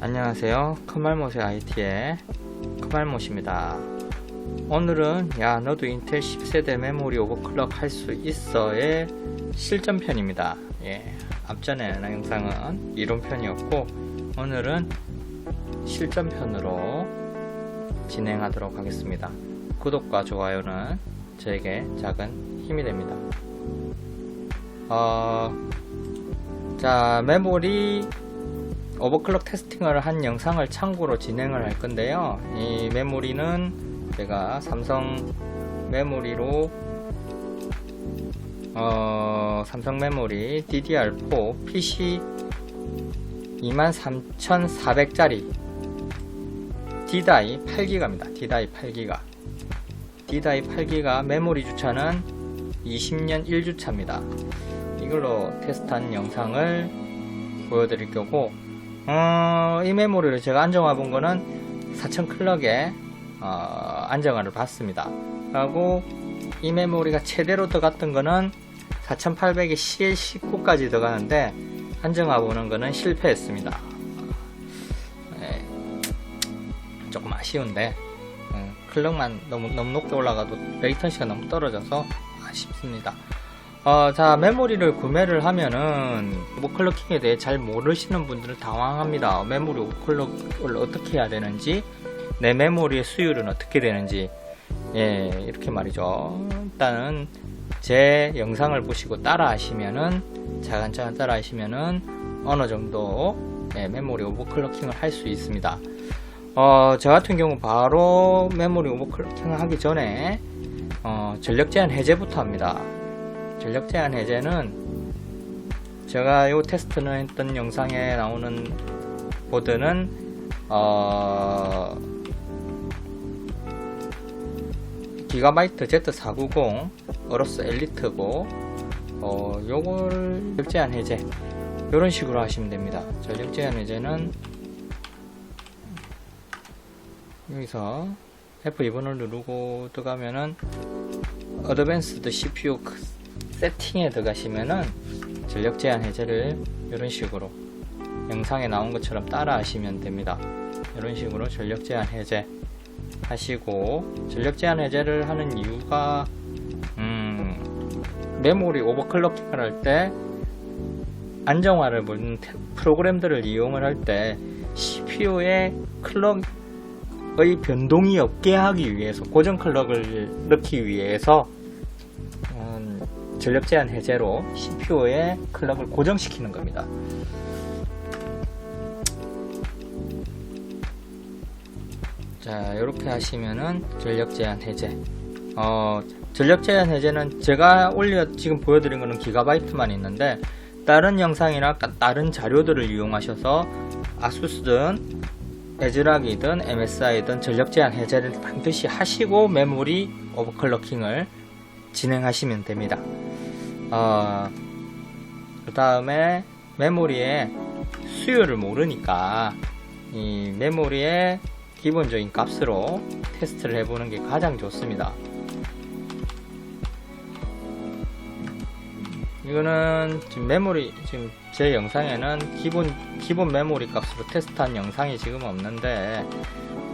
안녕하세요. 커말못의 IT의 커말못입니다. 오늘은 야 너도 인텔 10세대 메모리 오버클럭 할 수 있어의 실전편입니다. 예, 앞전에 영상은 이론편이었고 오늘은 실전편으로 진행하도록 하겠습니다. 구독과 좋아요는 저에게 작은 힘이 됩니다. 어, 자 메모리 오버클럭 테스팅을 한 영상을 참고로 진행을 할 건데요. 이 메모리는 제가 삼성 메모리로 어, 삼성 메모리 DDR4 PC 23,400짜리 D다이 8기가입니다. D다이 8기가. D다이 8기가 메모리 주차는 20년 1주차입니다. 이걸로 테스트한 영상을 보여드릴 거고 어, 이 메모리를 제가 안정화 본 거는 4000 클럭에 어, 안정화를 받습니다. 하고 이 메모리가 최대로 들어갔던 거는 4800에 CL19까지 들어가는데 안정화 보는 거는 실패했습니다. 네, 조금 아쉬운데 음, 클럭만 너무 너무 높게 올라가도 레이턴시가 너무 떨어져서 아쉽습니다. 어, 자, 메모리를 구매를 하면은 오버클럭킹에 대해 잘 모르시는 분들은 당황합니다. 메모리 오버클럭을 어떻게 해야 되는지, 내 메모리의 수율은 어떻게 되는지, 예, 이렇게 말이죠. 일단은 제 영상을 보시고 따라 하시면은, 차근차근 따라 하시면은 어느 정도 예, 메모리 오버클럭킹을 할 수 있습니다. 어, 저 같은 경우 바로 메모리 오버클럭킹을 하기 전에 어, 전력 제한 해제부터 합니다. 전력 제한 해제는 제가 요 테스트는 했던 영상에 나오는 보드는 어 기가바이트 Z490 어로스 엘리트고 어 요걸 전력 제한 해제 요런 식으로 하시면 됩니다. 전력 제한 해제는 여기서 F2번을 누르고 들어가면은 어드밴스드 CPU 세팅에 들어가시면은 전력 제한 해제를 이런 식으로 영상에 나온 것처럼 따라 하시면 됩니다. 이런 식으로 전력 제한 해제 하시고 전력 제한 해제를 하는 이유가 음, 메모리 오버클럭킹을 할 때 안정화를 보는 프로그램들을 이용을 할 때 CPU의 클럭의 변동이 없게 하기 위해서 고정 클럭을 넣기 위해서 전력 제한 해제로 CPU의 클럭을 고정시키는 겁니다. 자, 이렇게 하시면은 전력 제한 해제. 어, 전력 제한 해제는 제가 올려 지금 보여드린 거는 기가바이트만 있는데 다른 영상이나 다른 자료들을 이용하셔서 아수스든 에즈락이든 MSI든 전력 제한 해제를 반드시 하시고 메모리 오버클럭킹을 진행하시면 됩니다. 어, 그 다음에 메모리의 수요를 모르니까 이 메모리의 기본적인 값으로 테스트를 해보는 게 가장 좋습니다. 이거는 지금 메모리 지금 제 영상에는 기본 기본 메모리 값으로 테스트한 영상이 지금 없는데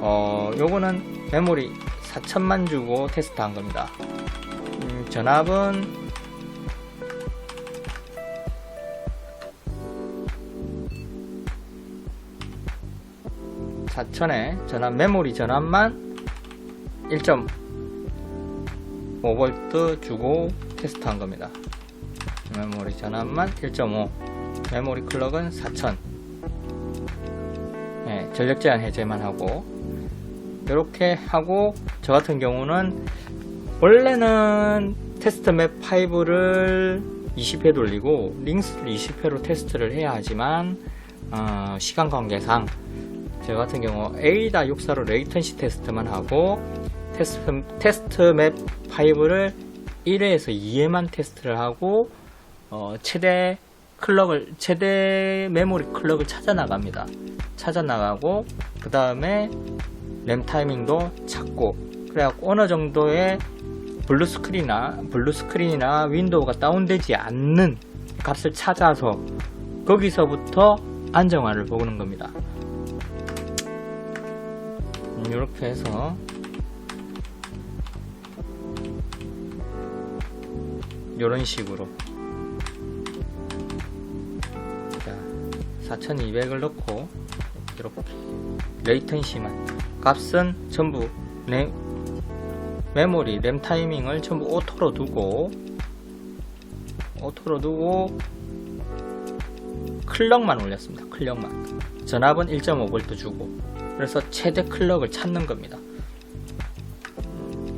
어 요거는 메모리 4천만 주고 테스트한 겁니다. 음, 전압은 4천에 전압 메모리 전압만 1.5V 주고 테스트한 겁니다. 메모리 전압만 1.5 메모리 클럭은 4000 네, 전력 제한 해제만 하고. 이렇게 하고 저 같은 경우는 원래는 테스트 맵 5를 20회 돌리고 링스를 20회로 테스트를 해야 하지만 어, 시간 관계상 저 같은 경우 A.64로 레이턴시 테스트만 하고 테스트, 테스트 맵 5를 1회에서 2회만 테스트를 하고 어, 최대 클럭을 최대 메모리 클럭을 찾아 나갑니다. 찾아 나가고 그 다음에 램 타이밍도 찾고 그래갖고 어느 정도의 블루 스크린이나 블루 스크린이나 윈도우가 다운되지 않는 값을 찾아서 거기서부터 안정화를 보는 겁니다. 이렇게 해서. 이런 식으로. 자 4200을 넣고 이렇게 레이턴시만. 값은 전부 램, 메모리 램 타이밍을 전부 오토로 두고 오토로 두고 클럭만 올렸습니다. 클럭만. 전압은 1.5V 주고 그래서 최대 클럭을 찾는 겁니다.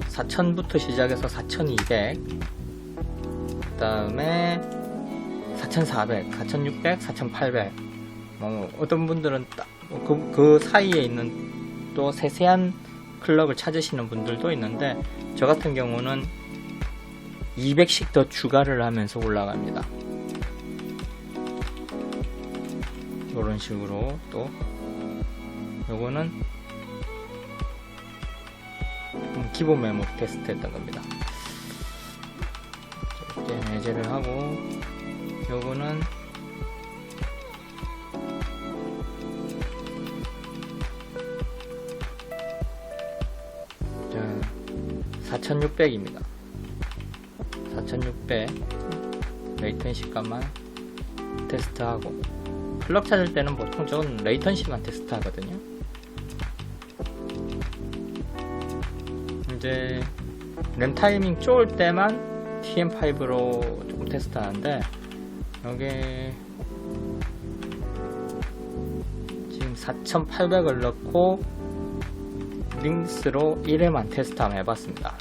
4000부터 시작해서 4200 그 다음에 4400, 4600, 4800 어, 어떤 분들은 딱 그, 그 사이에 있는 또 세세한 클럭을 찾으시는 분들도 있는데 저 같은 경우는 200씩 더 추가를 하면서 올라갑니다. 이런 식으로 또 요거는 음, 기본 메모 테스트 했던 겁니다. 이렇게 내재를 하고 요거는 자 4600입니다. 4600 레이턴시 값만 테스트하고 클럭 찾을 때는 보통 저건 레이턴시만 테스트 하거든요 이제 램 타이밍 쪼을 때만 TM5로 조금 테스트 하는데 여기 지금 4800을 넣고 링스로 1회만 테스트 한번 해봤습니다.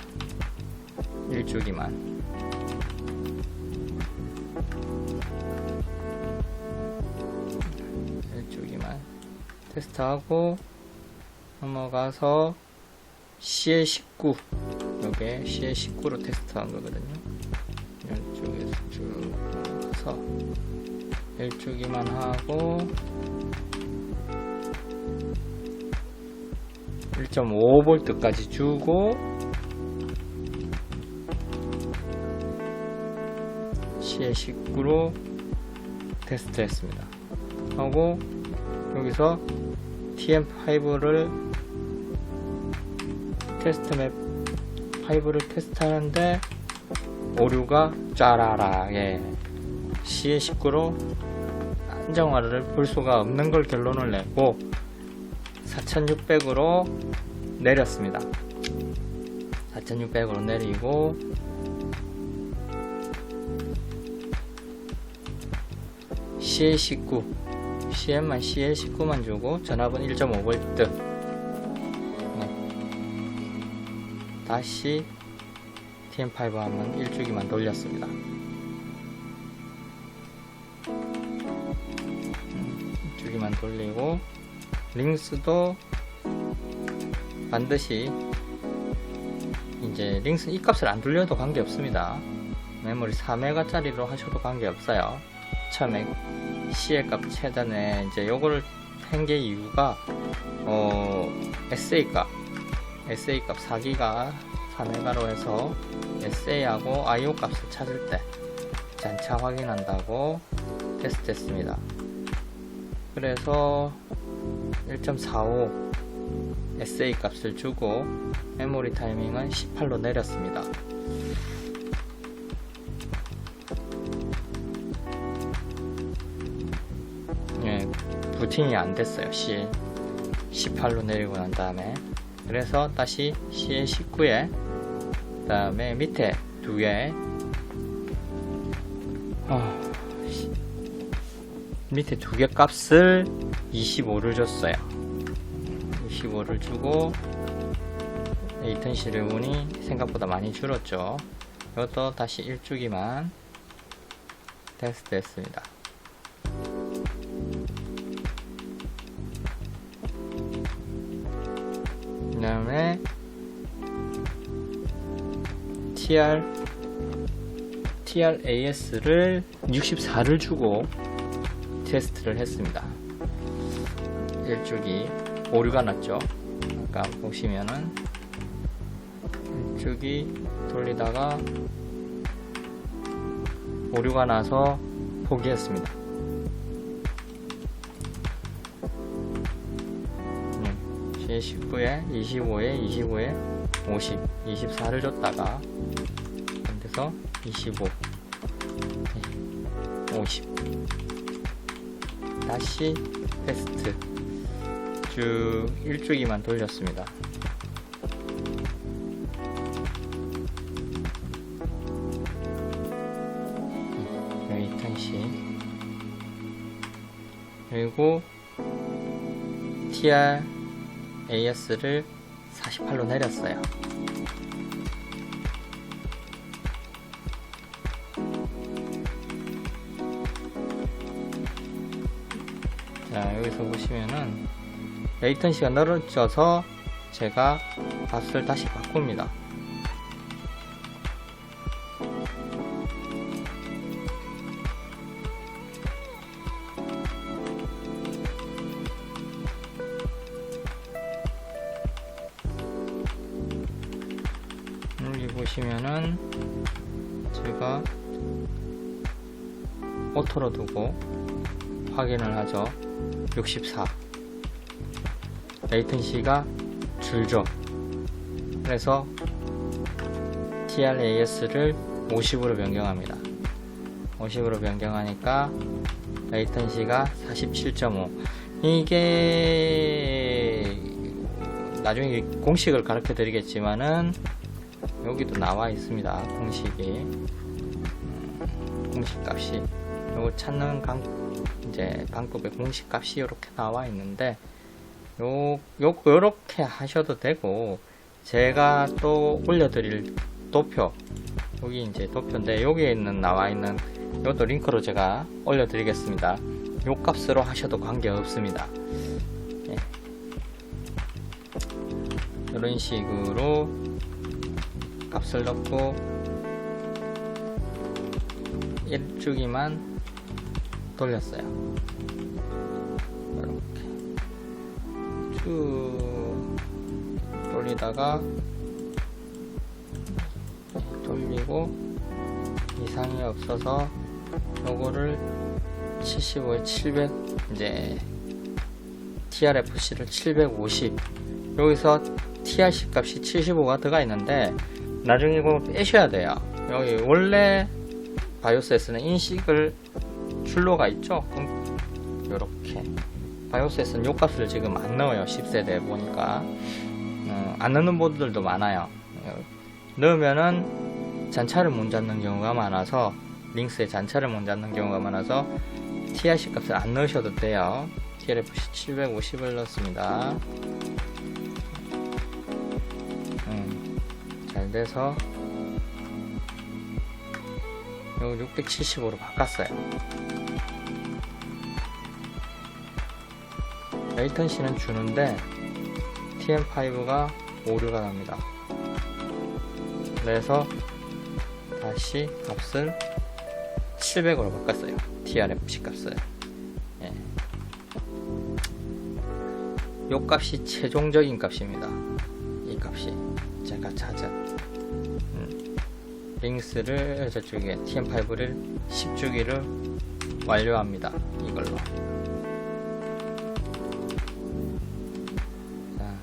1주기만. 일주기만 테스트하고 넘어가서 CL19 요게 CL19로 테스트한 거거든요. 이쪽에서 쭉 넘어가서 일주기만 하고 1.5V까지 주고 CL19로 테스트 했습니다. 하고 여기서 TM5를 테스트 맵 5를 테스트하는데 오류가 짜라라. 예. CA19로 안정화를 볼 수가 없는 걸 결론을 내고 4600으로 내렸습니다. 4600으로 내리고 CA19 CM만 CL19만 주고 전압은 1.5V 다시 TM5 하면 1주기만 돌렸습니다. 음, 1주기만 돌리고 링스도 반드시 이제 링스는 이 값을 안 돌려도 관계 없습니다. 메모리 4메가짜리로 하셔도 관계 없어요. 처음에 CL 값 최단에 이제 요거를 한 게 이유가 어 SA 값 SA 값 4기가 4메가로 해서 SA하고 IO 값을 찾을 때 잔차 확인한다고 테스트 했습니다. 그래서 1.45 SA 값을 주고 메모리 타이밍은 18로 내렸습니다. 예, 부팅이 안 됐어요. C 18로 내리고 난 다음에 그래서 다시 C 19에 그 다음에 밑에 두 개. 어, 씨. 밑에 두 개 값을 25를 줬어요. 25를 주고 레이턴시를 보니 생각보다 많이 줄었죠. 이것도 다시 1주기만 테스트 했습니다. TR TRAS를 64를 주고 테스트를 했습니다. 일주기 오류가 났죠. 아까 보시면은 일주기 돌리다가 오류가 나서 포기했습니다. 네, 이게 19에 25에 25에 50 24를 줬다가 그래서 25 네, 50 다시 테스트. 쭉 일주기만 돌렸습니다. 음, 여기 탄시. 그리고 TR AS를 48로 내렸어요. 보시면은 레이턴시가 늘어져서 제가 값을 다시 바꿉니다. 여기 보시면은 제가 오토로 두고 확인을 하죠 64 레이턴시가 줄죠. 그래서 TRAS를 50으로 변경합니다. 50으로 변경하니까 레이턴시가 47.5 이게 나중에 공식을 가르쳐 드리겠지만은 여기도 나와 있습니다. 공식이. 음, 공식 값이. 요거 찾는 강 이제 방법의 공식 값이 이렇게 나와 있는데 요, 요 요렇게 하셔도 되고 제가 또 올려드릴 도표 여기 이제 도표인데 여기에 있는 나와 있는 이것도 링크로 제가 올려드리겠습니다. 요 값으로 하셔도 관계 없습니다. 예. 이런 식으로 값을 넣고 1주기만 돌렸어요. 이렇게 쭉 돌리다가 돌리고 이상이 없어서 요거를 75에 700 이제 TRFC를 750 여기서 TRC 값이 75가 들어가 있는데 나중에 이거 빼셔야 돼요. 여기 원래 바이오스에서는 인식을 출로가 있죠. 이렇게 바이오스에서는 요 값을 지금 안 넣어요. 10세대 보니까 어, 안 넣는 보드들도 많아요. 어, 넣으면은 잔차를 못 잡는 경우가 많아서 링스에 잔차를 못 잡는 경우가 많아서 TRC 값을 안 넣으셔도 돼요. TRFC 750을 넣습니다. 음, 잘 돼서 이거 675로 바꿨어요. 레이턴시는 주는데 TM5가 오류가 납니다. 그래서 다시 값을 700으로 바꿨어요. TRFC 값을. 예. 요 값이 최종적인 값입니다. 이 값이 제가 찾은 음, 링스를 저쪽에 TM5를 10주기를 완료합니다. 이걸로. 자,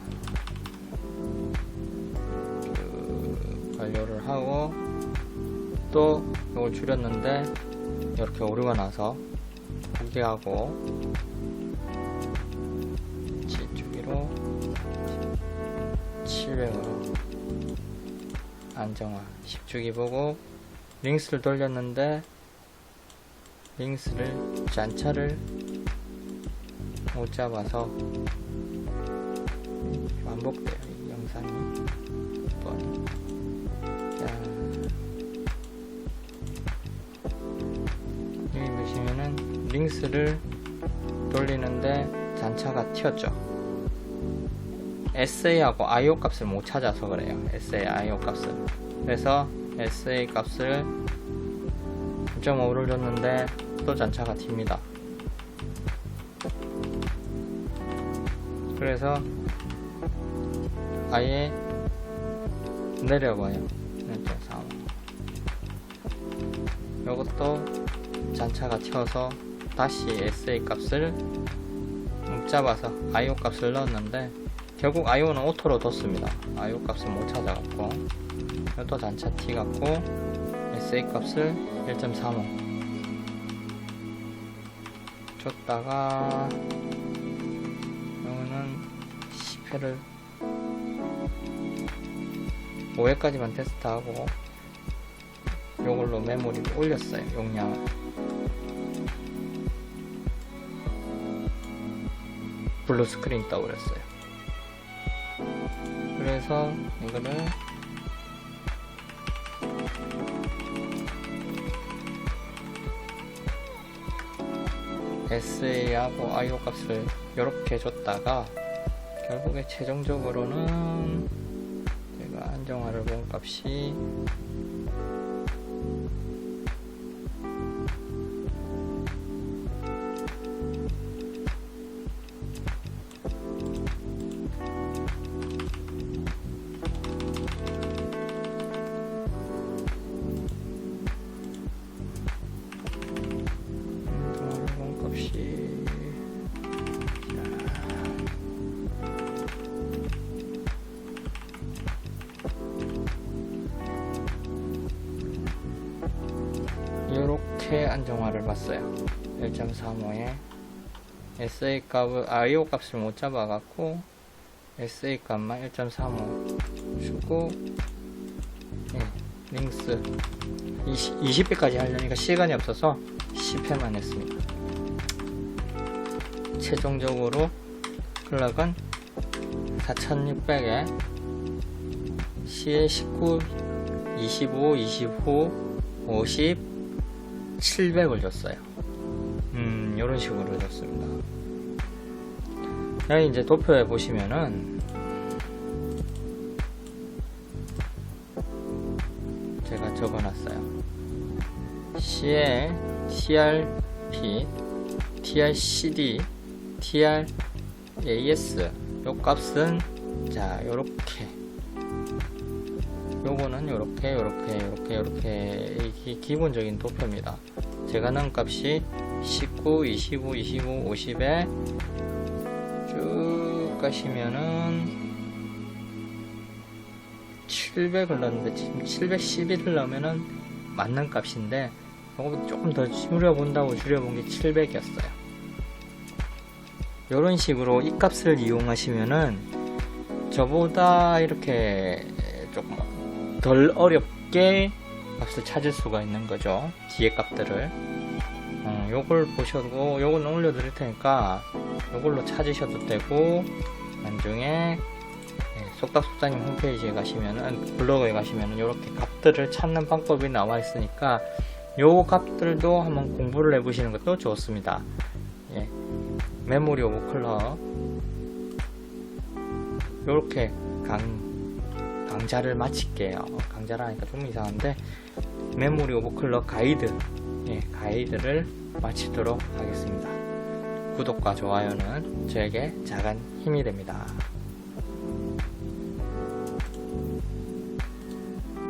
그 완료를 하고 또 이걸 줄였는데 이렇게 오류가 나서 포기하고 7주기로 700으로 안정화. 10주기 보고 링스를 돌렸는데 링스를 잔차를 못 잡아서 반복돼요 이 영상이. 번. 자. 여기 보시면은 링스를 돌리는데 잔차가 튀었죠 SA하고 IO 값을 못 찾아서 그래요. SA, IO 값을. 그래서 SA 값을 9.5를 줬는데 또 잔차가 튑니다. 그래서 아예 내려봐요. 1.35. 이것도 잔차가 튀어서 다시 SA 값을 못 잡아서 IO 값을 넣었는데 결국 IO는 오토로 뒀습니다. IO 값을 못 찾아갖고 이것도 단차 T 같고 SA 값을 1.35 줬다가 이거는 10회를 5회까지만 테스트하고 요걸로 메모리를 올렸어요 용량을. 블루 스크린 떠버렸어요 그래서 이거를 SA하고 IO 값을 이렇게 줬다가 결국에 최종적으로는 제가 안정화를 본 값이 이렇게 안정화를 봤어요. 1.35에 SA 값을 IO 값을 못 잡아갖고 SA 값만 1.35 주고 예, 링스 20, 20 회까지 하려니까 시간이 없어서 10회만 했습니다. 최종적으로 클락은 4600에 C에 19, 25, 25, 50, 700을 줬어요. 음, 이런 식으로 줬습니다. 여기 이제 도표에 보시면은 제가 적어놨어요. CL, TRP, TRCD, TRAS 요 값은 자 요렇게 요거는 요렇게 요렇게 요렇게 요렇게 기본적인 도표입니다. 제가 넣은 값이 19, 25, 25, 50에 쭉 가시면은 700을 넣었는데 지금 711을 넣으면은 맞는 값인데 요거 조금 더 줄여본다고 줄여본 게 700이었어요. 이런 식으로 이 값을 이용하시면은 저보다 이렇게 조금 덜 어렵게 값을 찾을 수가 있는 거죠. 뒤에 값들을. 어, 요걸 보셔도, 요걸 올려드릴 테니까, 요걸로 찾으셔도 되고, 나중에, 예, 속닥속다님 홈페이지에 가시면은, 블로그에 가시면은, 요렇게 값들을 찾는 방법이 나와 있으니까, 요 값들도 한번 공부를 해보시는 것도 좋습니다. 예. 메모리 오브 컬러. 요렇게 강, 강좌를 마칠게요. 강좌를 하니까 좀 이상한데 메모리 컬러 가이드 예, 가이드를 마치도록 하겠습니다. 구독과 좋아요는 저에게 작은 힘이 됩니다.